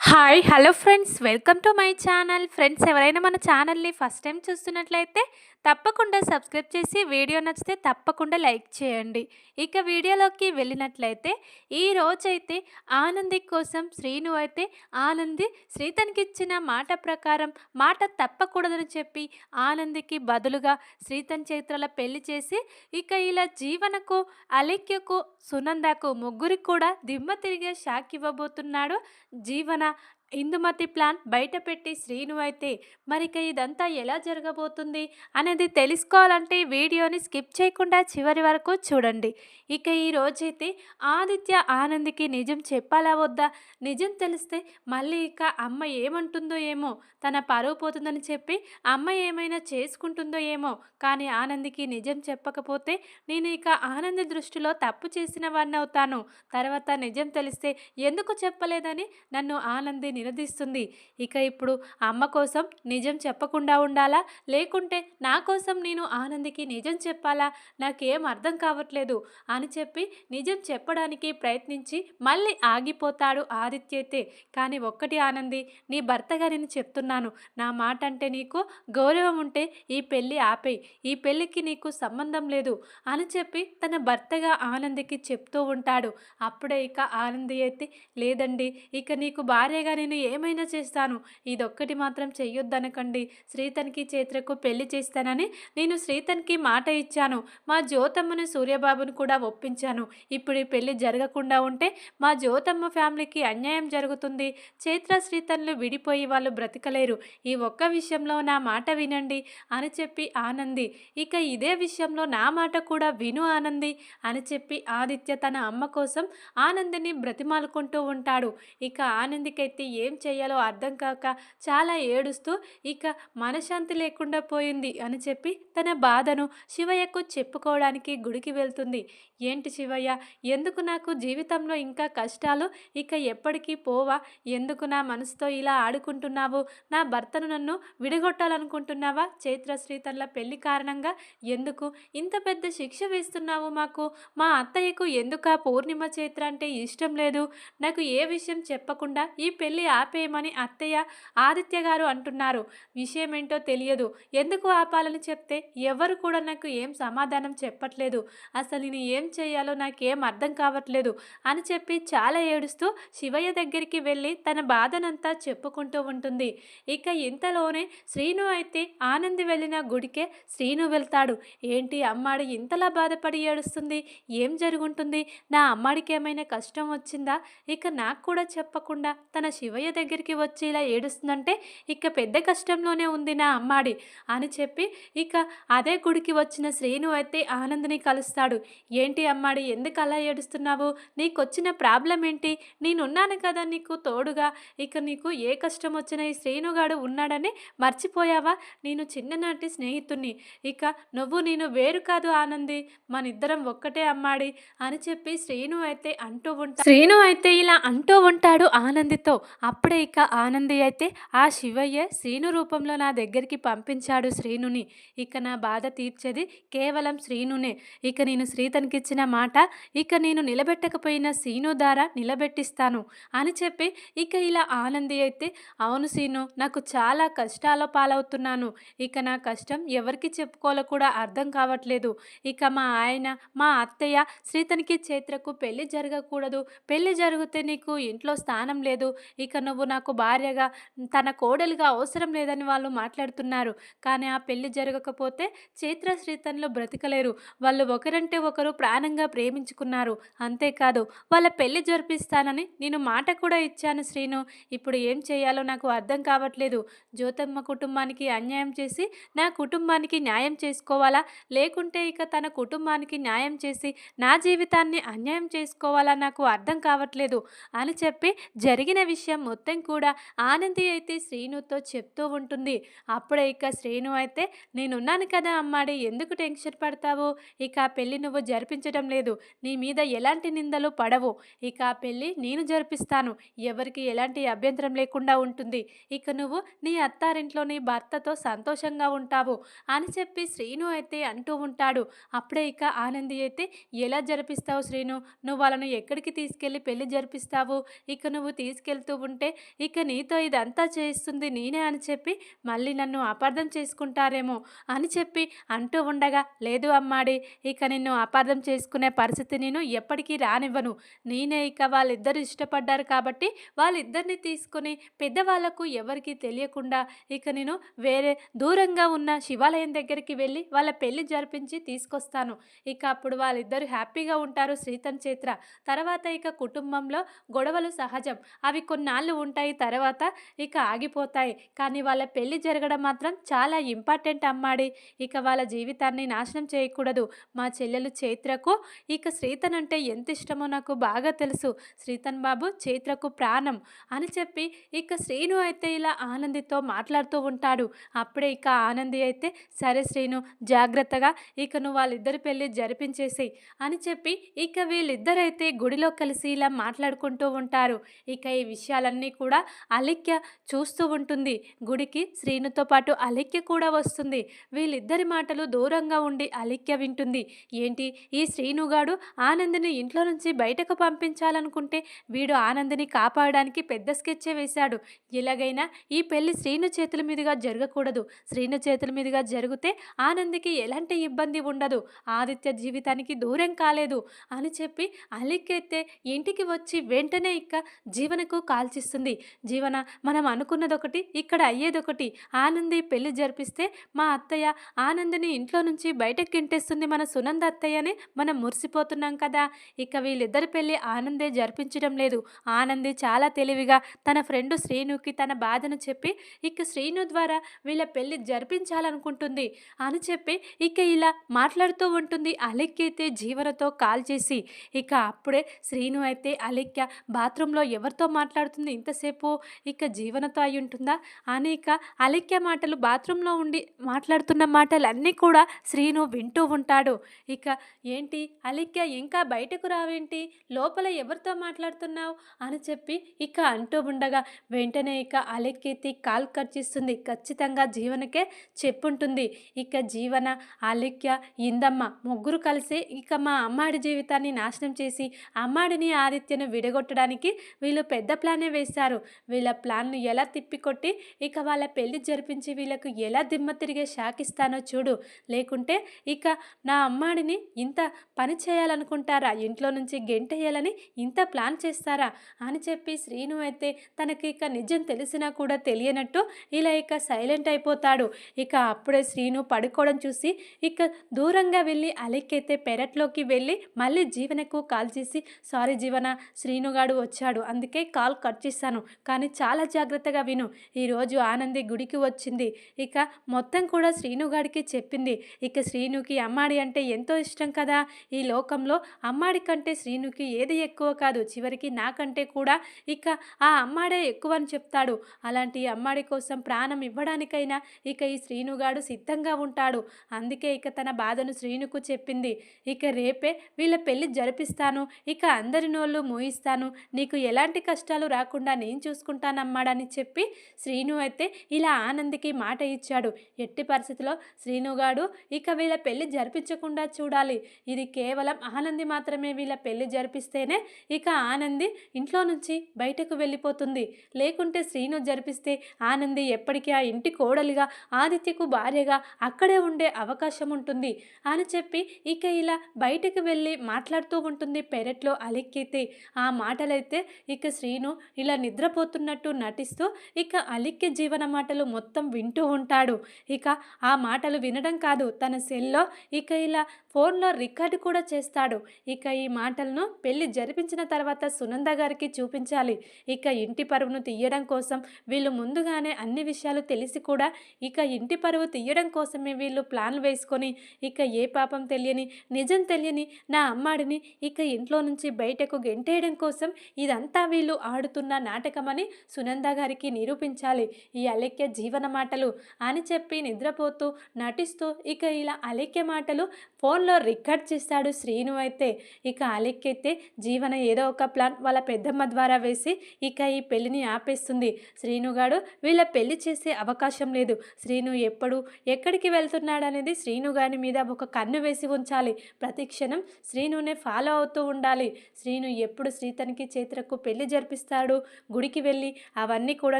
Hi hello friends welcome to my channel friends ఎవరైనా మన ఛానల్ని ఫస్ట్ టైం చూస్తున్నట్లయితే తప్పకుండా సబ్స్క్రైబ్ చేసి వీడియో నచ్చితే తప్పకుండా లైక్ చేయండి. ఇక వీడియోలోకి వెళ్ళినట్లయితే ఈ రోజైతే ఆనంది కోసం శ్రీను అయితే ఆనంది శ్రీతనికి ఇచ్చిన మాట ప్రకారం మాట తప్పకూడదని చెప్పి ఆనందికి బదులుగా శ్రీతన్ చైత్రల పెళ్ళి చేసి ఇక ఇలా జీవనకు అలిక్యకు సునందకు ముగ్గురికి కూడా దిమ్మ తిరిగే షాక్ ఇవ్వబోతున్నాడు జీవన 하나 ఇందుమతి ప్లాన్ బయట పెట్టి శ్రీను అయితే మరిక ఇదంతా ఎలా జరగబోతుంది అనేది తెలుసుకోవాలంటే వీడియోని స్కిప్ చేయకుండా చివరి వరకు చూడండి. ఇక ఈ రోజైతే ఆదిత్య ఆనందికి నిజం చెప్పాలా వద్దా? నిజం తెలిస్తే మళ్ళీ ఇక అమ్మ ఏమంటుందో ఏమో తన పరువు పోతుందని చెప్పి అమ్మ ఏమైనా చేసుకుంటుందో ఏమో కానీ ఆనందికి నిజం చెప్పకపోతే నేను ఇక ఆనంది దృష్టిలో తప్పు చేసిన వాడిని అవుతాను తర్వాత నిజం తెలిస్తే ఎందుకు చెప్పలేదని నన్ను ఆనంది నిలదీస్తుంది ఇక ఇప్పుడు అమ్మ కోసం నిజం చెప్పకుండా ఉండాలా? లేకుంటే నా కోసం నేను ఆనందికి నిజం చెప్పాలా? నాకేం అర్థం కావట్లేదు. అని చెప్పి నిజం చెప్పడానికి ప్రయత్నించి మళ్ళీ ఆగిపోతాడు ఆదిత్యతే కానీ ఒక్కటి ఆనంది నీ భర్తగా నేను చెప్తున్నాను. నా మాట అంటే నీకు గౌరవం ఉంటే ఈ పెళ్ళి ఆపేయి. ఈ పెళ్ళికి నీకు సంబంధం లేదు. అని చెప్పి తన భర్తగా ఆనందికి చెప్తూ ఉంటాడు. అప్పుడే ఇక ఆనంది అయితే లేదండి ఇక నీకు భార్యగా నేను ఏమైనా చేస్తాను? ఇదొక్కటి మాత్రం చెయ్యొద్దనకండి. శ్రీతన్కి చేత్రకు పెళ్ళి చేస్తానని నేను శ్రీతన్కి మాట ఇచ్చాను. మా జ్యోతమ్మను సూర్యబాబును కూడా ఒప్పించాను. ఇప్పుడు ఈ పెళ్ళి జరగకుండా ఉంటే మా జ్యోతమ్మ ఫ్యామిలీకి అన్యాయం జరుగుతుంది. చైత్ర శ్రీతన్లు విడిపోయి వాళ్ళు బ్రతకలేరు. ఈ ఒక్క విషయంలో నా మాట వినండి అని చెప్పి ఆనంది. ఇక ఇదే విషయంలో నా మాట కూడా విను ఆనంది అని చెప్పి ఆదిత్య తన అమ్మ కోసం ఆనందిని బ్రతిమాలుకుంటూ ఉంటాడు. ఇక ఆనందికైతే ఏం చేయాలో అర్థం కాక చాలా ఏడుస్తూ ఇక మనశ్శాంతి లేకుండా పోయింది అని చెప్పి తన బాధను శివయ్యకు చెప్పుకోవడానికి గుడికి వెళ్తుంది. ఏంటి శివయ్య ఎందుకు నాకు జీవితంలో ఇంకా కష్టాలు? ఇక ఎప్పటికీ పోవా? ఎందుకు నా మనసుతో ఇలా ఆడుకుంటున్నావు? నా భర్తను నన్ను విడగొట్టాలనుకుంటున్నావా? చైత్ర శ్రీతన్ల పెళ్ళి కారణంగా ఎందుకు? ఇంత పెద్ద శిక్ష వేస్తున్నావు మాకు. మా అత్తయ్యకు ఎందుకు ఆ పూర్ణిమ చైత్ర అంటే ఇష్టం లేదు? నాకు ఏ విషయం చెప్పకుండా ఈ పెళ్ళి ఆపేయమని అత్తయ్య ఆదిత్య గారు అంటున్నారు. విషయం ఏంటో తెలియదు. ఎందుకు ఆపాలని చెప్తే ఎవరు కూడా నాకు ఏం సమాధానం చెప్పట్లేదు. అసలు నేను ఏం చేయాలో నాకేం అర్థం కావట్లేదు అని చెప్పి చాలా ఏడుస్తూ శివయ్య దగ్గరికి వెళ్ళి తన బాధనంతా చెప్పుకుంటూ ఉంటుంది. ఇక ఇంతలోనే శ్రీను అయితే ఆనంది వెళ్ళిన గుడికే శ్రీను వెళ్తాడు. ఏంటి అమ్మాడు ఇంతలా బాధపడి ఏడుస్తుంది? ఏం జరుగుంటుంది? నా అమ్మాడికి ఏమైనా కష్టం వచ్చిందా? ఇక నాకు కూడా చెప్పకుండా తన శివ శివయ్య దగ్గరికి వచ్చి ఇలా ఏడుస్తుందంటే ఇక పెద్ద కష్టంలోనే ఉంది నా అమ్మాడి అని చెప్పి ఇక అదే గుడికి వచ్చిన శ్రీను అయితే ఆనందిని కలుస్తాడు. ఏంటి అమ్మాడి ఎందుకు అలా ఏడుస్తున్నావు? నీకు వచ్చిన ప్రాబ్లం ఏంటి? నేనున్నాను కదా నీకు తోడుగా. ఇక నీకు ఏ కష్టం వచ్చినా ఈ శ్రీనుగాడు ఉన్నాడని మర్చిపోయావా? నేను చిన్ననాటి స్నేహితుణ్ణి. ఇక నువ్వు నేను వేరు కాదు ఆనంది. మనిద్దరం ఒక్కటే అమ్మాడి అని చెప్పి శ్రీను అయితే అంటూ ఉంటా శ్రీను అయితే ఇలా అంటూ ఉంటాడు ఆనందితో. అప్పుడే ఇక ఆనంది అయితే ఆ శివయ్య శ్రీను రూపంలో నా దగ్గరికి పంపించాడు శ్రీనుని. ఇక నా బాధ తీర్చేది కేవలం శ్రీనునే. ఇక నేను శ్రీతనికి ఇచ్చిన మాట ఇక నేను నిలబెట్టకపోయిన శ్రీను ద్వారా నిలబెట్టిస్తాను అని చెప్పి ఇక ఇలా ఆనంది అయితే అవును శ్రీను నాకు చాలా కష్టాల పాలవుతున్నాను. ఇక నా కష్టం ఎవరికి చెప్పుకోవాలో కూడా అర్థం కావట్లేదు. ఇక మా ఆయన మా అత్తయ్య శ్రీతనికి చైత్రకు పెళ్ళి జరగకూడదు. పెళ్ళి జరిగితే నీకు ఇంట్లో స్థానం లేదు. ఇక నువ్వు నాకు భార్యగా తన కోడలుగా అవసరం లేదని వాళ్ళు మాట్లాడుతున్నారు. కానీ ఆ పెళ్ళి జరగకపోతే చైత్ర శ్రీతన్లు బ్రతకలేరు. వాళ్ళు ఒకరంటే ఒకరు ప్రాణంగా ప్రేమించుకున్నారు. అంతేకాదు వాళ్ళ పెళ్ళి జరిపిస్తానని నేను మాట కూడా ఇచ్చాను శ్రీను. ఇప్పుడు ఏం చేయాలో నాకు అర్థం కావట్లేదు. జ్యోతమ్మ కుటుంబానికి అన్యాయం చేసి నా కుటుంబానికి న్యాయం చేసుకోవాలా? లేకుంటే ఇక తన కుటుంబానికి న్యాయం చేసి నా జీవితాన్ని అన్యాయం చేసుకోవాలా? నాకు అర్థం కావట్లేదు అని చెప్పి జరిగిన విషయం మొత్తం కూడా ఆనంది అయితే శ్రీనుతో చెప్తూ ఉంటుంది. అప్పుడే ఇక శ్రీను అయితే నేనున్నాను కదా అమ్మాడి ఎందుకు టెన్షన్ పడతావు? ఇక పెళ్ళి నువ్వు జరిపించడం లేదు. నీ మీద ఎలాంటి నిందలు పడవు. ఇక పెళ్ళి నేను జరిపిస్తాను. ఎవరికి ఎలాంటి అభ్యంతరం లేకుండా ఉంటుంది. ఇక నువ్వు నీ అత్తారింట్లో నీ భర్తతో సంతోషంగా ఉంటావు అని చెప్పి శ్రీను అయితే అంటూ ఉంటాడు. అప్పుడే ఇక ఆనంది అయితే ఎలా జరిపిస్తావు శ్రీను? నువ్వు వాళ్ళను ఎక్కడికి తీసుకెళ్ళి పెళ్ళి జరిపిస్తావు? ఇక నువ్వు తీసుకెళ్తూ ఉంటే ఇక నీతో ఇదంతా చేయిస్తుంది నేనే అని చెప్పి మళ్ళీ నన్ను అపార్థం చేసుకుంటారేమో అని చెప్పి అంటూ ఉండగా లేదు అమ్మాడి ఇక నిన్ను అపార్థం చేసుకునే పరిస్థితి నేను ఎప్పటికీ రానివ్వను. నేనే ఇక వాళ్ళిద్దరు ఇష్టపడ్డారు కాబట్టి వాళ్ళిద్దరిని తీసుకుని పెద్దవాళ్ళకు ఎవరికి తెలియకుండా ఇక నేను వేరే దూరంగా ఉన్న శివాలయం దగ్గరికి వెళ్ళి వాళ్ళ పెళ్ళి జరిపించి తీసుకొస్తాను. ఇక అప్పుడు వాళ్ళిద్దరు హ్యాపీగా ఉంటారు శ్రీతన్ చేత్ర తర్వాత ఇక కుటుంబంలో గొడవలు సహజం. అవి కొన్నాళ్ళు ఉంటాయి తర్వాత ఇక ఆగిపోతాయి. కానీ వాళ్ళ పెళ్ళి జరగడం మాత్రం చాలా ఇంపార్టెంట్ అమ్మాడి. ఇక వాళ్ళ జీవితాన్ని నాశనం చేయకూడదు. మా చెల్లెలు చైత్రకు ఇక శ్రీతన్ అంటే ఎంత ఇష్టమో నాకు బాగా తెలుసు. శ్రీతన్ బాబు చైత్రకు ప్రాణం అని చెప్పి ఇక శ్రీను అయితే ఇలా ఆనందితో మాట్లాడుతూ ఉంటాడు. అప్పుడే ఇక ఆనంది అయితే సరే శ్రీను జాగ్రత్తగా ఇక నువ్వు వాళ్ళిద్దరి పెళ్ళి జరిపించేసేయి అని చెప్పి ఇక వీళ్ళిద్దరైతే గుడిలో కలిసి ఇలా మాట్లాడుకుంటూ ఉంటారు. ఇక ఈ విషయాలు విషయాలన్నీ కూడా అలిక్య చూస్తూ ఉంటుంది. గుడికి శ్రీనుతో పాటు అలిక్య కూడా వస్తుంది. వీళ్ళిద్దరి మాటలు దూరంగా ఉండి అలిక్య వింటుంది. ఏంటి? ఈ శ్రీనుగాడు ఆనందిని ఇంట్లో నుంచి బయటకు పంపించాలనుకుంటే వీడు ఆనందిని కాపాడడానికి పెద్ద స్కెచ్చే వేశాడు. ఎలాగైనా ఈ పెళ్ళి శ్రీను చేతుల మీదుగా జరగకూడదు. శ్రీను చేతుల మీదుగా జరిగితే ఆనందికి ఎలాంటి ఇబ్బంది ఉండదు. ఆదిత్య జీవితానికి దూరం కాలేదు. అని చెప్పి అలిక్కెత్తే ఇంటికి వచ్చి వెంటనే ఇక జీవనకు ఆలోచిస్తుంది. జీవన మనం అనుకున్నదొకటి ఇక్కడ అయ్యేదొకటి. ఆనంది పెళ్ళి జరిపిస్తే మా అత్తయ్య ఆనందిని ఇంట్లో నుంచి బయటకు గింటేస్తుంది మన సునంద అత్తయ్యని. మనం మురిసిపోతున్నాం కదా. ఇక వీళ్ళిద్దరి పెళ్ళి ఆనందే జరిపించడం లేదు. ఆనంది చాలా తెలివిగా తన ఫ్రెండ్ శ్రీనుకి తన బాధను చెప్పి ఇక శ్రీను ద్వారా వీళ్ళ పెళ్ళి జరిపించాలనుకుంటుంది. అని చెప్పి ఇక ఇలా మాట్లాడుతూ ఉంటుంది అలెక్కైతే జీవనతో కాల్ చేసి. ఇక అప్పుడే శ్రీను అయితే అలెక్య బాత్రూంలో ఎవరితో మాట్లాడుతుంది? ఇంతసేపు ఇక జీవనతో అయి ఉంటుందా? అని ఇక అలెక్య మాటలు బాత్రూంలో ఉండి మాట్లాడుతున్న మాటలన్నీ కూడా శ్రీను వింటూ ఉంటాడు. ఇక ఏంటి? అలెక్య ఇంకా బయటకు రావేంటి? లోపల ఎవరితో మాట్లాడుతున్నావు? అని చెప్పి ఇక అంటూ ఉండగా వెంటనే ఇక అలెక్కెత్తి కాల్ కట్ చేస్తుంది. ఖచ్చితంగా జీవనకే చెప్పుంటుంది. ఇక జీవన అలెక్య ఇందమ్మ ముగ్గురు కలిసి ఇక మా అమ్మాడి జీవితాన్ని నాశనం చేసి అమ్మాడిని ఆదిత్యను విడగొట్టడానికి వీళ్ళు పెద్ద ప్లానే వేశారు. వీళ్ళ ప్లాన్ను ఎలా తిప్పికొట్టి ఇక వాళ్ళ పెళ్ళి జరిపించి వీళ్ళకు ఎలా దిమ్మ తిరిగే షాకిస్తానో చూడు. లేకుంటే ఇక నా అమ్మాడిని ఇంత పని చేయాలనుకుంటారా? ఇంట్లో నుంచి గెంటేయాలని ఇంత ప్లాన్ చేస్తారా? అని చెప్పి శ్రీను అయితే తనకి ఇక నిజం తెలిసినా కూడా తెలియనట్టు ఇలా ఇక సైలెంట్ అయిపోతాడు. ఇక అప్పుడే శ్రీను పడుకోవడం చూసి ఇక దూరంగా వెళ్ళి అలెక్కైతే పెరట్లోకి వెళ్ళి మళ్ళీ జీవనకు కాల్ చేసి సారీ జీవన శ్రీనుగాడు వచ్చాడు. అందుకే కాల్ కట్ చేశాను కానీ చాలా జాగ్రత్తగా విను. ఈరోజు ఆనంది గుడికి వచ్చింది. ఇక మొత్తం కూడా శ్రీనుగాడికి చెప్పింది. ఇక శ్రీనుకి అమ్మాడి అంటే ఎంతో ఇష్టం కదా. ఈ లోకంలో అమ్మాడి కంటే శ్రీనుకి ఏది ఎక్కువ కాదు. చివరికి నాకంటే కూడా ఇక ఆ అమ్మాడే ఎక్కువ అని చెప్తాడు. అలాంటి అమ్మాడి కోసం ప్రాణం ఇవ్వడానికైనా ఇక ఈ శ్రీనుగాడు సిద్ధంగా ఉంటాడు. అందుకే ఇక తన బాధను శ్రీనుకు చెప్పింది. ఇక రేపే వీళ్ళ పెళ్ళి జరిపిస్తాను. ఇక అందరి నోళ్ళు మోయిస్తాను. నీకు ఎలాంటి కష్టాలు రాకుండా నేను చూసుకుంటానమ్మాడని చెప్పి శ్రీను అయితే ఇలా ఆనందికి మాట ఇచ్చాడు. ఎట్టి పరిస్థితిలో శ్రీనుగాడు ఇక వీళ్ళ పెళ్ళి జరిపించకుండా చూడాలి. ఇది కేవలం ఆనంది మాత్రమే వీళ్ళ పెళ్ళి జరిపిస్తేనే ఇక ఆనంది ఇంట్లో నుంచి బయటకు వెళ్ళిపోతుంది. లేకుంటే శ్రీను జరిపిస్తే ఆనంది ఎప్పటికీ ఆ ఇంటి కోడలిగా ఆదిత్యకు భార్యగా అక్కడే ఉండే అవకాశం ఉంటుంది అని చెప్పి ఇక ఇలా బయటకు వెళ్ళి మాట్లాడుతూ ఉంటుంది పెరట్లో అలిక్కితే. ఆ మాటలైతే ఇక శ్రీను ఇలా నిద్రపోతున్నట్టు నటిస్తూ ఇక అలిక్య జీవన మాటలు మొత్తం వింటూ ఉంటాడు. ఇక ఆ మాటలు వినడం కాదు తన సెల్లో ఇక ఇలా ఫోన్లో రికార్డు కూడా చేస్తాడు. ఇక ఈ మాటలను పెళ్ళి జరిపించిన తర్వాత సునంద గారికి చూపించాలి. ఇక ఇంటి పరువును తీయడం కోసం వీళ్ళు ముందుగానే అన్ని విషయాలు తెలిసి కూడా ఇక ఇంటి పరువు తీయడం కోసమే వీళ్ళు ప్లాన్లు వేసుకొని ఇక ఏ పాపం తెలియని నిజం తెలియని నా అమ్మాడిని ఇక ఇంట్లో నుంచి బయటకు గెంటేయడం కోసం ఇదంతా వీళ్ళు ఆడుతున్న నాటకమని సునంద గారికి నిరూపించాలి. ఈ అలెక్య జీవన మాటలు అని చెప్పి నిద్రపోతూ నటిస్తూ ఇక ఇలా అలెక్య మాటలు ఫోన్లో రికార్డ్ చేస్తాడు శ్రీను అయితే. ఇక అలెక్కెత్తే జీవన ఏదో ఒక ప్లాన్ వాళ్ళ పెద్దమ్మ ద్వారా వేసి ఇక ఈ పెళ్ళిని ఆపేస్తుంది. శ్రీనుగాడు వీళ్ళ పెళ్ళి చేసే అవకాశం లేదు. శ్రీను ఎప్పుడు ఎక్కడికి వెళ్తున్నాడనేది శ్రీను గారి మీద ఒక కన్ను వేసి ఉంచాలి. ప్రతి క్షణం శ్రీనునే ఫాలో అవుతూ ఉండాలి. శ్రీను ఎప్పుడు శ్రీతనికి చేతులకు పెళ్ళి జరిపిస్తాడు? అప్పుడు గుడికి వెళ్ళి అవన్నీ కూడా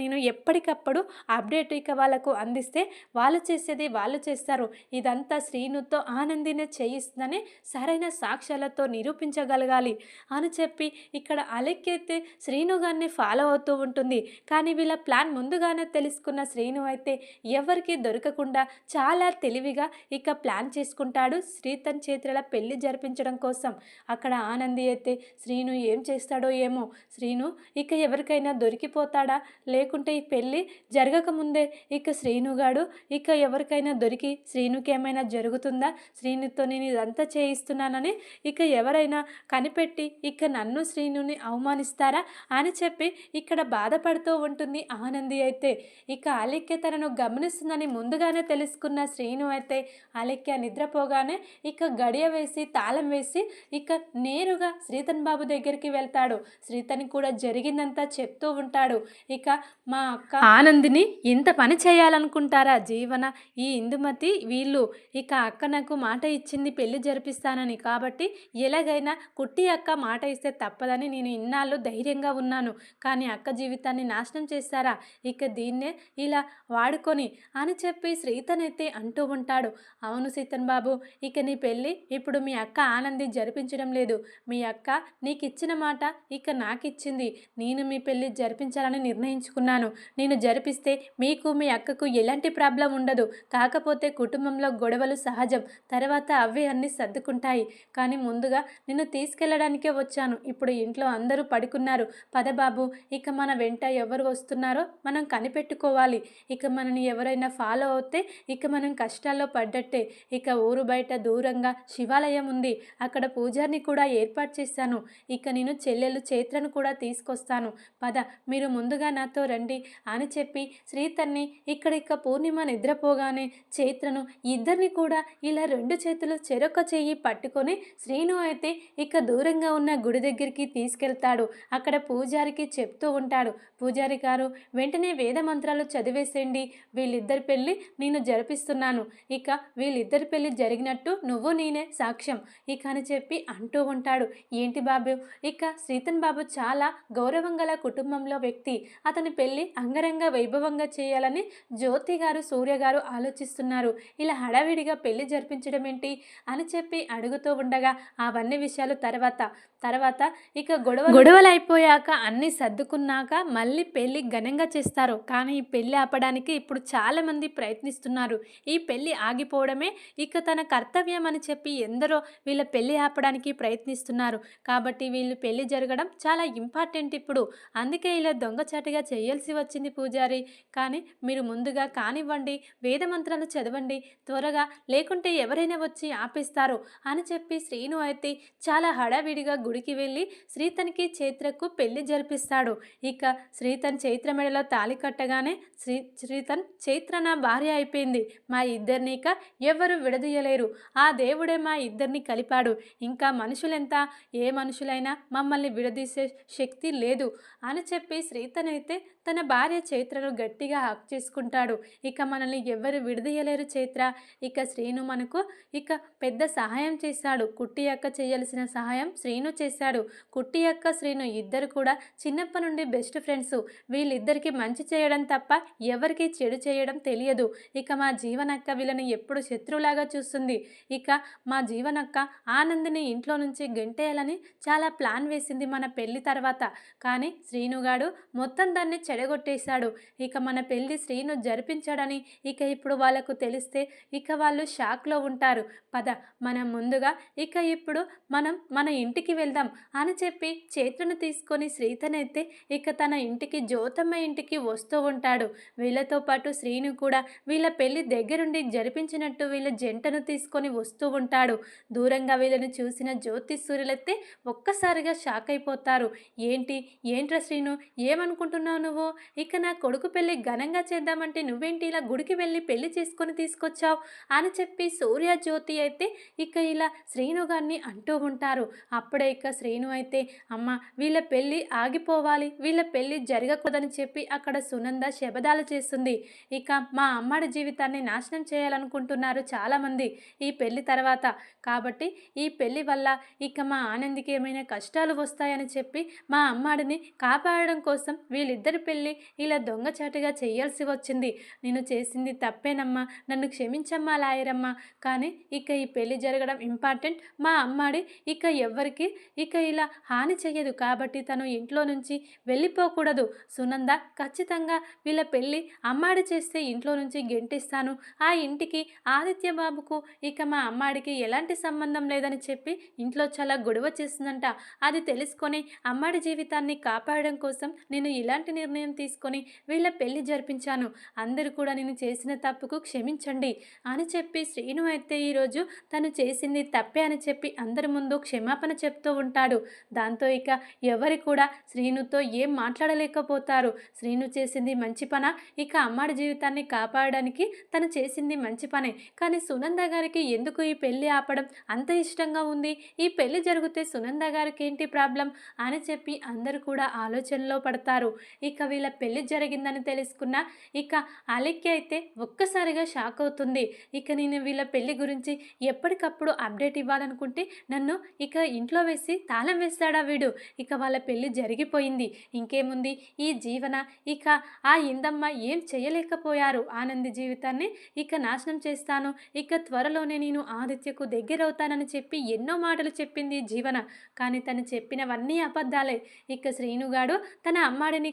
నేను ఎప్పటికప్పుడు అప్డేట్ ఇక వాళ్ళకు అందిస్తే వాళ్ళు చేసేది వాళ్ళు చేస్తారు. ఇదంతా శ్రీనుతో ఆనందినే చేయిస్తుందని సరైన సాక్ష్యాలతో నిరూపించగలగాలి అని చెప్పి ఇక్కడ అలెక్కైతే శ్రీను గారిని ఫాలో అవుతూ ఉంటుంది. కానీ వీళ్ళ ప్లాన్ ముందుగానే తెలుసుకున్న శ్రీను అయితే ఎవరికి దొరకకుండా చాలా తెలివిగా ఇక ప్లాన్ చేసుకుంటాడు శ్రీతన్ చేతుల పెళ్ళి జరిపించడం కోసం. అక్కడ ఆనంది అయితే శ్రీను ఏం చేస్తాడో ఏమో. శ్రీను ఇక ఎవరికైనా దొరికిపోతాడా? లేకుంటే ఈ పెళ్ళి జరగకముందే ఇక శ్రీనుగాడు ఇక ఎవరికైనా దొరికి శ్రీనుకి ఏమైనా జరుగుతుందా? శ్రీనుతో నేను ఇదంతా చేయిస్తున్నానని ఇక ఎవరైనా కనిపెట్టి ఇక నన్ను శ్రీనుని అవమానిస్తారా? అని చెప్పి ఇక్కడ బాధపడుతూ ఉంటుంది ఆనంది అయితే. ఇక అలిక్య తనను గమనిస్తుందని ముందుగానే తెలుసుకున్న శ్రీను అయితే అలిక్య నిద్రపోగానే ఇక గడియ వేసి తాళం వేసి ఇక నేరుగా శ్రీతన్ బాబు దగ్గరికి వెళ్తాడు. శ్రీతన్ కూడా జరిగిందని జరిగిందంతా చెప్తూ ఉంటాడు. ఇక మా అక్క ఆనందిని ఇంత పని చేయాలనుకుంటారా? జీవన ఈ ఇందుమతి వీళ్ళు. ఇక అక్క నాకు మాట ఇచ్చింది పెళ్ళి జరిపిస్తానని. కాబట్టి ఎలాగైనా కుట్టి అక్క మాట ఇస్తే తప్పదని నేను ఇన్నాళ్ళు ధైర్యంగా ఉన్నాను. కానీ అక్క జీవితాన్ని నాశనం చేస్తారా? ఇక దీన్నే ఇలా వాడుకొని అని చెప్పి శ్రీతనైతే అంటూ ఉంటాడు. అవును సీతన్ బాబు ఇక నీ పెళ్ళి ఇప్పుడు మీ అక్క ఆనంది జరిపించడం లేదు. మీ అక్క నీకు ఇచ్చిన మాట ఇక నాకిచ్చింది. నేను నేను మీ పెళ్ళి జరిపించాలని నిర్ణయించుకున్నాను. నేను జరిపిస్తే మీకు మీ అక్కకు ఎలాంటి ప్రాబ్లం ఉండదు. కాకపోతే కుటుంబంలో గొడవలు సహజం. తర్వాత అవే అన్నీ సర్దుకుంటాయి. కానీ ముందుగా నిన్ను తీసుకెళ్ళడానికే వచ్చాను. ఇప్పుడు ఇంట్లో అందరూ పడుకున్నారు. పదబాబు ఇక మన వెంట ఎవరు వస్తున్నారో మనం కనిపెట్టుకోవాలి. ఇక మనని ఎవరైనా ఫాలో అవుతే ఇక మనం కష్టాల్లో పడ్డట్టే. ఇక ఊరు బయట దూరంగా శివాలయం ఉంది. అక్కడ పూజారిని కూడా ఏర్పాటు చేశాను. ఇక నేను చెల్లెలు చైత్రను కూడా తీసుకొస్తాను. పద మీరు ముందుగా నాతో రండి అని చెప్పి శ్రీతన్ని ఇక్కడ ఇక పూర్ణిమ నిద్రపోగానే చైత్రను ఇద్దరిని కూడా ఇలా రెండు చేతులు చెరొక చెయ్యి పట్టుకొని శ్రీను అయితే ఇక దూరంగా ఉన్న గుడి దగ్గరికి తీసుకెళ్తాడు. అక్కడ పూజారికి చెప్తూ ఉంటాడు. పూజారి గారు వెంటనే వేద మంత్రాలు చదివేసేయండి. వీళ్ళిద్దరి పెళ్ళి నేను జరిపిస్తున్నాను. ఇక వీళ్ళిద్దరి పెళ్ళి జరిగినట్టు నువ్వు నేనే సాక్ష్యం ఇక అని చెప్పి అంటూ ఉంటాడు. ఏంటి బాబు ఇక శ్రీతన్ బాబు చాలా గౌరవంగా గల కుటుంబంలో వ్యక్తి అతని పెళ్ళి అంగరంగ వైభవంగా చేయాలని జ్యోతి గారు సూర్య గారు ఆలోచిస్తున్నారు. ఇలా హడావిడిగా పెళ్ళి జరిపించడం ఏంటి అని చెప్పి అడుగుతూ ఉండగా అవన్నీ విషయాలు తర్వాత. తర్వాత ఇక గొడవ గొడవలు అయిపోయాక అన్నీ సర్దుకున్నాక మళ్ళీ పెళ్ళి ఘనంగా చేస్తారు. కానీ ఈ పెళ్ళి ఆపడానికి ఇప్పుడు చాలామంది ప్రయత్నిస్తున్నారు. ఈ పెళ్ళి ఆగిపోవడమే ఇక తన కర్తవ్యం అని చెప్పి ఎందరో వీళ్ళ పెళ్ళి ఆపడానికి ప్రయత్నిస్తున్నారు. కాబట్టి వీళ్ళు పెళ్ళి జరగడం చాలా ఇంపార్టెంట్ ఇప్పుడు. అందుకే ఇలా దొంగచాటుగా చేయాల్సి వచ్చింది పూజారి. కానీ మీరు ముందుగా కానివ్వండి వేదమంత్రాలు చదవండి త్వరగా లేకుంటే ఎవరైనా వచ్చి ఆపేస్తారు అని చెప్పి శ్రీను అయితే చాలా హడావిడిగా గుడికి వెళ్ళి శ్రీతనికి చైత్రకు పెళ్ళి జరిపిస్తాడు. ఇక శ్రీతన్ చైత్ర మెడలో తాళి కట్టగానే శ్రీ శ్రీతన్ చైత్ర నా భార్య అయిపోయింది. మా ఇద్దరిని ఇక ఎవరు విడదీయలేరు. ఆ దేవుడే మా ఇద్దరిని కలిపాడు. ఇంకా మనుషులెంత? ఏ మనుషులైనా మమ్మల్ని విడదీసే శక్తి లేదు. అని చెప్పి శ్రీతన్ అయితే తన భార్య చైత్రను గట్టిగా హక్ చేసుకుంటాడు. ఇక మనల్ని ఎవరు విడదీయలేరు చైత్ర. ఇక శ్రీను మనకు ఇక పెద్ద సహాయం చేశాడు. కుట్టి అక్క చేయాల్సిన సహాయం శ్రీను చేశాడు. కుట్టి అక్క శ్రీను ఇద్దరు కూడా చిన్నప్పటి నుండి బెస్ట్ ఫ్రెండ్స్. వీళ్ళిద్దరికీ మంచి చేయడం తప్ప ఎవరికి చెడు చేయడం తెలియదు. ఇక మా జీవనక్క వీళ్ళని ఎప్పుడు శత్రువులాగా చూస్తుంది. ఇక మా జీవనక్క ఆనందిని ఇంట్లో నుంచి గెంటేయాలని చాలా ప్లాన్ వేసింది మన పెళ్ళి తర్వాత. కానీ శ్రీనుగాడు మొత్తం దాన్ని చెడగొట్టేశాడు. ఇక మన పెళ్ళి శ్రీను జరిపించాడని ఇక ఇప్పుడు వాళ్ళకు తెలిస్తే ఇక వాళ్ళు షాక్లో ఉంటారు. పద మనం ముందుగా ఇక ఇప్పుడు మనం మన ఇంటికి వెళ్దాం అని చెప్పి చేతులను తీసుకొని శ్రీతనైతే ఇక తన ఇంటికి జ్యోతమ్మ ఇంటికి వస్తూ ఉంటాడు. వీళ్ళతో పాటు శ్రీను కూడా వీళ్ళ పెళ్ళి దగ్గరుండి జరిపించినట్టు వీళ్ళ జంటను తీసుకొని వస్తూ ఉంటాడు. దూరంగా వీళ్ళని చూసిన జ్యోతి సూర్యులైతే ఒక్కసారిగా షాక్ అయిపోతారు. ఏంటి? ఏంట్రా శ్రీను? ఏమనుకుంటున్నావు నువ్వు? ఇక నా కొడుకు పెళ్ళి ఘనంగా చేద్దామంటే నువ్వేంటి ఇలా గుడికి వెళ్ళి పెళ్ళి చేసుకొని తీసుకొచ్చావు? అని చెప్పి సూర్య జ్యోతి అయితే ఇక ఇలా శ్రీను గారిని అంటూ ఉంటారు. అప్పుడే ఇక ఇక శ్రీను అయితే అమ్మ వీళ్ళ పెళ్ళి ఆగిపోవాలి. వీళ్ళ పెళ్ళి జరగకూడదని చెప్పి అక్కడ సునంద శబదాలు చేస్తుంది. ఇక మా అమ్మాడి జీవితాన్ని నాశనం చేయాలనుకుంటున్నారు చాలామంది ఈ పెళ్ళి తర్వాత. కాబట్టి ఈ పెళ్ళి వల్ల ఇక మా ఆనందికి ఏమైనా కష్టాలు వస్తాయని చెప్పి మా అమ్మాడిని కాపాడడం కోసం వీళ్ళిద్దరి పెళ్ళి ఇలా దొంగచాటుగా చేయాల్సి వచ్చింది. నేను చేసింది తప్పేనమ్మా. నన్ను క్షమించమ్మా లాయరమ్మా. కానీ ఇక ఈ పెళ్ళి జరగడం ఇంపార్టెంట్. మా అమ్మాడి ఇక ఎవ్వరికి ఇక ఇలా హాని చెయ్యదు. కాబట్టి తను ఇంట్లో నుంచి వెళ్ళిపోకూడదు. సునంద ఖచ్చితంగా వీళ్ళ పెళ్ళి అమ్మాడి చేస్తే ఇంట్లో నుంచి గెంటిస్తాను. ఆ ఇంటికి ఆదిత్య బాబుకు ఇక మా అమ్మాడికి ఎలాంటి సంబంధం లేదని చెప్పి ఇంట్లో చాలా గొడవ చేస్తుందంట. అది తెలుసుకొని అమ్మాడి జీవితాన్ని కాపాడడం కోసం నేను ఇలాంటి నిర్ణయం తీసుకొని వీళ్ళ పెళ్ళి జరిపించాను. అందరూ కూడా నేను చేసిన తప్పుకు క్షమించండి అని చెప్పి శ్రీను అయితే ఈరోజు తను చేసింది తప్పే అని చెప్పి అందరి ముందు క్షమాపణ చెప్తూ ఉంటాడు. దాంతో ఇక ఎవరి కూడా శ్రీనుతో ఏం మాట్లాడలేకపోతారు. శ్రీను చేసింది మంచి పన? ఇక అమ్మాడి జీవితాన్ని కాపాడడానికి తను చేసింది మంచి పనే. కానీ సునంద గారికి ఎందుకు ఈ పెళ్ళి ఆపడం? అంత ఇష్టంగా ఉంది. ఈ పెళ్ళి జరిగితే సునంద గారికి ఏంటి ప్రాబ్లం? అని చెప్పి అందరూ కూడా ఆలోచనలో పడతారు. ఇక వీళ్ళ పెళ్ళి జరిగిందని తెలుసుకున్న ఇక అలెక్కి అయితే ఒక్కసారిగా షాక్ అవుతుంది. ఇక నేను వీళ్ళ పెళ్ళి గురించి ఎప్పటికప్పుడు అప్డేట్ ఇవ్వాలనుకుంటే నన్ను ఇక ఇంట్లో వేసి తాళం వేస్తాడా వీడు? ఇక వాళ్ళ పెళ్ళి జరిగిపోయింది. ఇంకేముంది? ఈ జీవన? ఇక ఆ ఇందమ్మ ఏం చేయలేకపోయారు? ఆనంది జీవితాన్ని ఇక నాశనం చేస్తాను. ఇక త్వరలోనే నేను ఆదిత్యకు దగ్గరవుతానని చెప్పి ఎన్నో మాటలు చెప్పింది జీవన. కానీ తను చెప్పినవన్నీ అబద్ధాలే. ఇక శ్రీనుగాడు తన అమ్మాడిని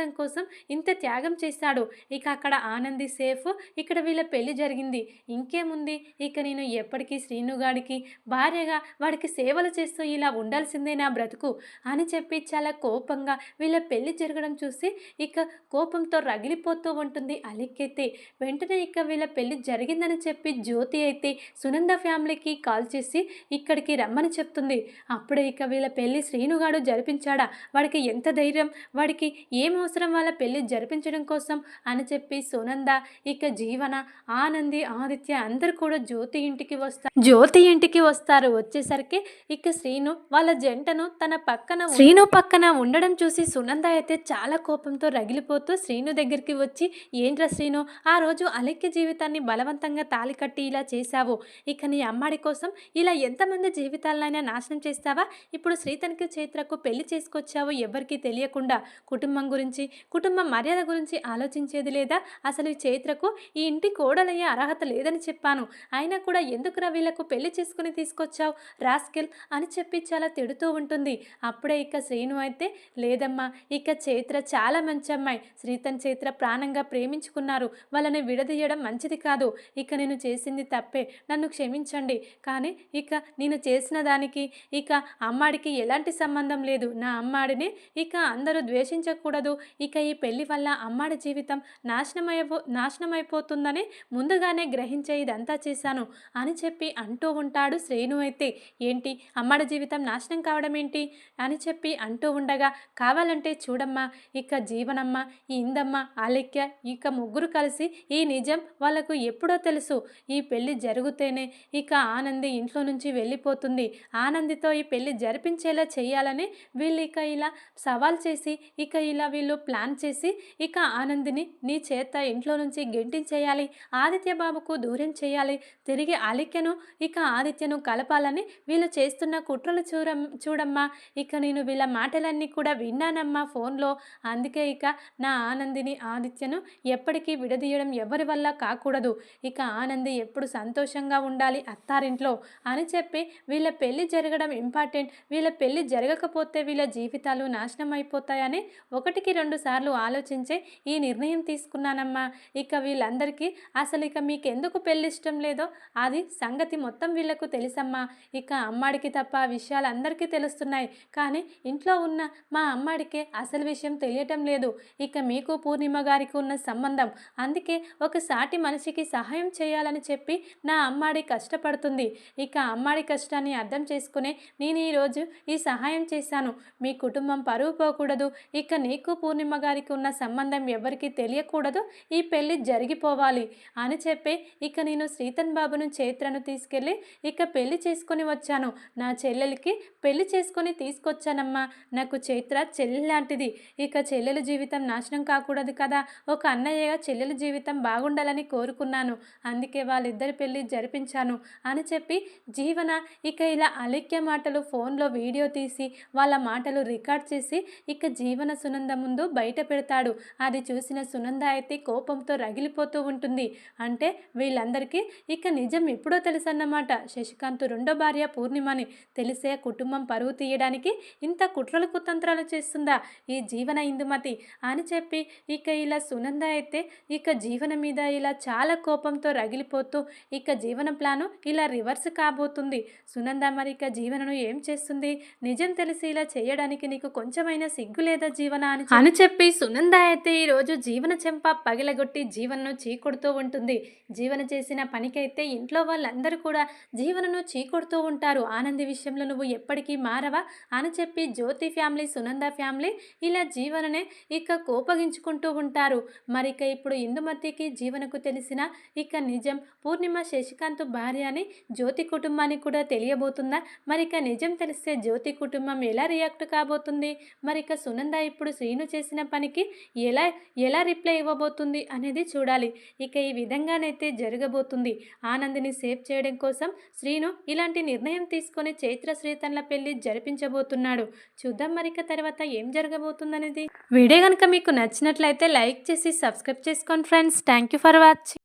కాపాడడం కోసం ఇంత త్యాగం చేశాడు. ఇక అక్కడ ఆనంది సేఫ్. ఇక్కడ వీళ్ళ పెళ్ళి జరిగింది. ఇంకేముంది? ఇక నేను ఎప్పటికీ శ్రీనుగాడికి భార్యగా వాడికి సేవలు చేస్తూ ఇలా ఉండాల్సిందే నా బ్రతుకు అని చెప్పి చాలా కోపంగా వీళ్ళ పెళ్ళి జరగడం చూసి ఇక కోపంతో రగిలిపోతూ ఉంటుంది అలిక్కైతే. వెంటనే ఇక వీళ్ళ పెళ్ళి జరిగిందని చెప్పి జ్యోతి అయితే సునంద ఫ్యామిలీకి కాల్ చేసి ఇక్కడికి రమ్మని చెప్తుంది. అప్పుడే ఇక వీళ్ళ పెళ్ళి శ్రీనుగాడు జరిపించాడా? వాడికి ఎంత ధైర్యం? వాడికి ఏమో అవసరం వాళ్ళ పెళ్ళి జరిపించడం కోసం అని చెప్పి సునంద ఇక జీవన ఆనంది ఆదిత్య అందరు కూడా జ్యోతి ఇంటికి వస్తారు. జ్యోతి ఇంటికి వస్తారు. వచ్చేసరికి ఇక శ్రీను వాళ్ళ జంటను తన పక్కన శ్రీను పక్కన ఉండడం చూసి సునంద అయితే చాలా కోపంతో రగిలిపోతూ శ్రీను దగ్గరికి వచ్చి ఏంట్రా శ్రీను ఆ రోజు అలెక్య జీవితాన్ని బలవంతంగా తాలి కట్టి ఇలా చేశావు. ఇక నీ అమ్మాడి కోసం ఇలా ఎంతమంది జీవితాలనైనా నాశనం చేస్తావా? ఇప్పుడు శ్రీతనికి చైత్రకు పెళ్ళి చేసుకొచ్చావు ఎవరికీ తెలియకుండా కుటుంబం గురించి కుటుంబ మర్యాద గురించి ఆలోచించేది లేదా? అసలు ఈ చైత్రకు ఈ ఇంటి కోడలయ్యే అర్హత లేదని చెప్పాను. అయినా కూడా ఎందుకురా వీళ్ళకు పెళ్ళి చేసుకుని తీసుకొచ్చావు? రాస్కెల్ అని చెప్పి చాలా తిడుతూ ఉంటుంది. అప్పుడే ఇక శ్రీను అయితే లేదమ్మా ఇక చైత్ర చాలా మంచి అమ్మాయి. శ్రీతన్ చైత్ర ప్రాణంగా ప్రేమించుకున్నారు. వాళ్ళని విడదీయడం మంచిది కాదు. ఇక నేను చేసింది తప్పే. నన్ను క్షమించండి. కానీ ఇక నేను చేసిన దానికి ఇక అమ్మాడికి ఎలాంటి సంబంధం లేదు. నా అమ్మాడిని ఇక అందరూ ద్వేషించకూడదు. ఇక ఈ పెళ్ళి వల్ల అమ్మాడి జీవితం నాశనమైపో నాశనమైపోతుందని ముందుగానే గ్రహించే ఇదంతా చేశాను అని చెప్పి అంటూ ఉంటాడు శ్రేణు అయితే. ఏంటి? అమ్మాడి జీవితం నాశనం కావడం ఏంటి? అని చెప్పి అంటూ ఉండగా కావాలంటే చూడమ్మా ఇక జీవనమ్మ ఈ ఇందమ్మ ఆలెక్య ఇక ముగ్గురు కలిసి ఈ నిజం వాళ్ళకు ఎప్పుడో తెలుసు. ఈ పెళ్ళి జరిగితేనే ఇక ఆనంది ఇంట్లో నుంచి వెళ్ళిపోతుంది. ఆనందితో ఈ పెళ్ళి జరిపించేలా చేయాలని వీళ్ళు ఇక ఇలా సవాల్ చేసి ఇక ఇలా వీళ్ళు ప్లాన్ చేసి ఇక ఆనందిని నీ చేత ఇంట్లో నుంచి గెంటించేయాలి. ఆదిత్య బాబుకు దూరం చేయాలి. తిరిగి అలిక్యను ఇక ఆదిత్యను కలపాలని వీళ్ళు చేస్తున్న కుట్రలు చూడమ్ చూడమ్మా. ఇక నేను వీళ్ళ మాటలన్నీ కూడా విన్నానమ్మా ఫోన్లో. అందుకే ఇక నా ఆనందిని ఆదిత్యను ఎప్పటికీ విడదీయడం ఎవరి వల్ల కాకూడదు. ఇక ఆనంది ఎప్పుడు సంతోషంగా ఉండాలి అత్తారింట్లో అని చెప్పి వీళ్ళ పెళ్ళి జరగడం ఇంపార్టెంట్. వీళ్ళ పెళ్ళి జరగకపోతే వీళ్ళ జీవితాలు నాశనం అయిపోతాయని ఒకటికి రెండు సార్లు ఆలోచించే ఈ నిర్ణయం తీసుకున్నానమ్మా. ఇక వీళ్ళందరికీ అసలు ఇక మీకు ఎందుకు పెళ్ళి ఇష్టం లేదో అది సంగతి మొత్తం వీళ్ళకు తెలుసమ్మా. ఇక అమ్మాడికి తప్ప ఆ విషయాలు అందరికీ తెలుస్తున్నాయి. కానీ ఇంట్లో ఉన్న మా అమ్మాడికే అసలు విషయం తెలియటం లేదు. ఇక మీకు పూర్ణిమ గారికి ఉన్న సంబంధం. అందుకే ఒక సాటి మనిషికి సహాయం చేయాలని చెప్పి నా అమ్మాడి కష్టపడుతుంది. ఇక అమ్మాడి కష్టాన్ని అర్థం చేసుకునే నేను ఈరోజు ఈ సహాయం చేశాను. మీ కుటుంబం పరువు పోకూడదు. ఇక నీకు పూర్ణిమ గారికి ఉన్న సంబంధం ఎవరికి తెలియకూడదు. ఈ పెళ్ళి జరిగిపోవాలి అని చెప్పి ఇక నేను శ్రీతన్ బాబును చైత్రను తీసుకెళ్ళి ఇక పెళ్ళి చేసుకొని వచ్చాను. నా చెల్లెలికి పెళ్ళి చేసుకొని తీసుకొచ్చానమ్మా. నాకు చైత్ర చెల్లి లాంటిది. ఇక చెల్లెల జీవితం నాశనం కాకూడదు కదా. ఒక అన్నయ్యగా చెల్లెల జీవితం బాగుండాలని కోరుకున్నాను. అందుకే వాళ్ళిద్దరి పెళ్ళి జరిపించాను అని చెప్పి జీవన ఇక ఇలా అలిక్య మాటలు ఫోన్లో వీడియో తీసి వాళ్ళ మాటలు రికార్డ్ చేసి ఇక జీవన సునంద ముందు బయట పెడతాడు. అది చూసిన సునంద అయితే కోపంతో రగిలిపోతూ ఉంటుంది. అంటే వీళ్ళందరికీ ఇక నిజం ఎప్పుడో తెలుసన్నమాట. శశికాంత్ రెండో భార్య పూర్ణిమని తెలిసే కుటుంబం పరువు తీయడానికి ఇంత కుట్రలు కుతంత్రాలు చేస్తుందా? ఈ జీవన ఇందుమతి అని చెప్పి ఇక ఇలా సునంద అయితే ఇక జీవన మీద ఇలా చాలా కోపంతో రగిలిపోతూ ఇక జీవన ప్లాను ఇలా రివర్స్ కాబోతుంది. సునంద మరి ఇక జీవనను ఏం చేస్తుంది? నిజం తెలిసి ఇలా చేయడానికి నీకు కొంచెమైనా సిగ్గు లేదా జీవన అని అని చెప్పి సునంద అయితే ఈరోజు జీవన చెంప పగిలగొట్టి జీవనను చీకొడుతూ ఉంటుంది. జీవన చేసిన పనికైతే ఇంట్లో వాళ్ళందరూ కూడా జీవనను చీకొడుతూ ఉంటారు. ఆనంది విషయంలో నువ్వు ఎప్పటికీ మారవా? అని చెప్పి జ్యోతి ఫ్యామిలీ సునంద ఫ్యామిలీ ఇలా జీవననే ఇక కోపగించుకుంటూ ఉంటారు. మరి ఇక ఇప్పుడు ఇందుమతికి జీవనకు తెలిసిన ఇక నిజం పూర్ణిమ శశికాంత్ భార్య అని జ్యోతి కుటుంబానికి కూడా తెలియబోతుందా? మరి ఇక నిజం తెలిస్తే జ్యోతి కుటుంబం ఎలా రియాక్ట్ కాబోతుంది? మరి ఇక సునంద ఇప్పుడు శ్రీను చేసిన పనికి ఎలా ఎలా రిప్లై ఇవ్వబోతుంది అనేది చూడాలి. ఇక ఈ విధంగానైతే జరగబోతుంది. ఆనందిని సేవ్ చేయడం కోసం శ్రీను ఇలాంటి నిర్ణయం తీసుకొని చైత్ర శ్రీతన్ల పెళ్ళి జరిపించబోతున్నాడు. చూద్దాం మరిక తర్వాత ఏం జరగబోతుందనేది. వీడియో కనుక మీకు నచ్చినట్లయితే లైక్ చేసి సబ్స్క్రైబ్ చేసుకోండి friends. Thank you for watching.